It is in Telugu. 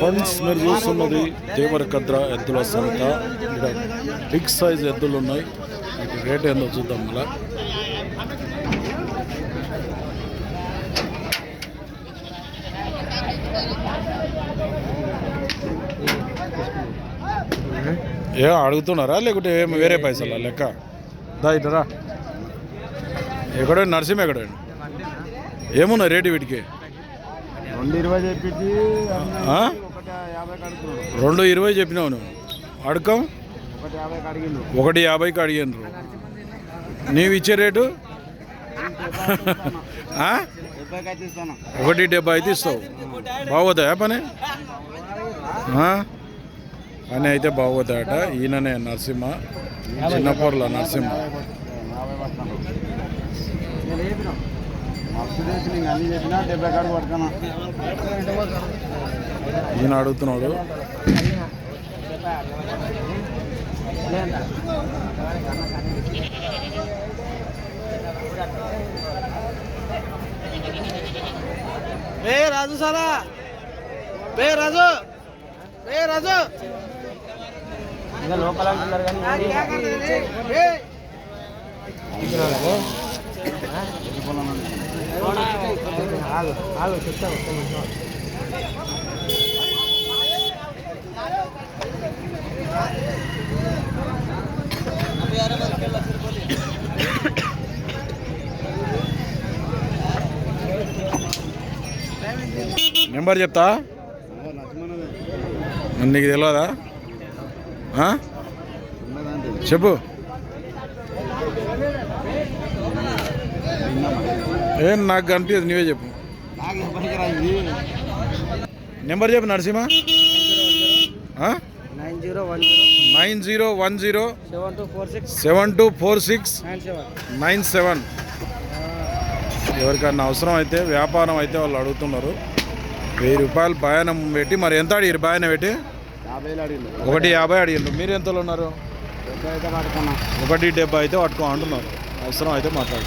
ఫ్రెండ్స్ మీరు చూస్తున్నది దేవరకద్ర ఎద్దుల సంత. ఇక్కడ బిగ్ సైజ్ ఎద్దులు ఉన్నాయి. వీటి రేట్ ఏందో చూద్దాం ఇలా ఏ అడుగుతున్నారా? లేకుంటే ఏమి వేరే పైసలా లెక్క? దా ఇటరా ఎక్కడే నరసింహ ఎక్కడే ఏమున్నాయి రేటు వీటికి? రెండు ఇరవై ఆ? ఒకటి యాభై కడుతున్నాడు రెండు ఇరవై చెప్పినావు నువ్వు. అడకం? ఒకటి యాభైకి అడిగినారు నీవు ఇచ్చే రేటు? ఒకటి డెబ్బై అయితే ఇస్తావు. బాగోదా పని? పని అయితే బాగోదాట ఈయననే నరసింహ. చిన్నపూర్ల నరసింహ. డెబ్బై కాడికి పడతాను? ఈయన అడుగుతున్నాడు. ఏ రాజు సారా. ఏ రాజు. ఏ రాజు. లోపల అంటున్నారు కానీ నెంబర్ చెప్తా? నీకు తెలియదా? చెప్పు. ఏం నాకు కనిపించదు నీవే చెప్పు. నెంబర్ చెప్పు Narasimha. Zero one zero nine zero one zero seven two four six seven two four six nine seven nine seven ఎవరికన్నా అవసరం అయితే వ్యాపారం అయితే వాళ్ళు అడుగుతున్నారు. వెయ్యి రూపాయలు బాయనం పెట్టి మరి ఎంత అడిగారు బాయన పెట్టి? ఒకటి యాభై అడిగారు మీరు ఎంతలో ఉన్నారు? ఒకటి డెబ్బై అయితే పట్టుకో అంటున్నారు. అవసరం అయితే మాట్లాడు.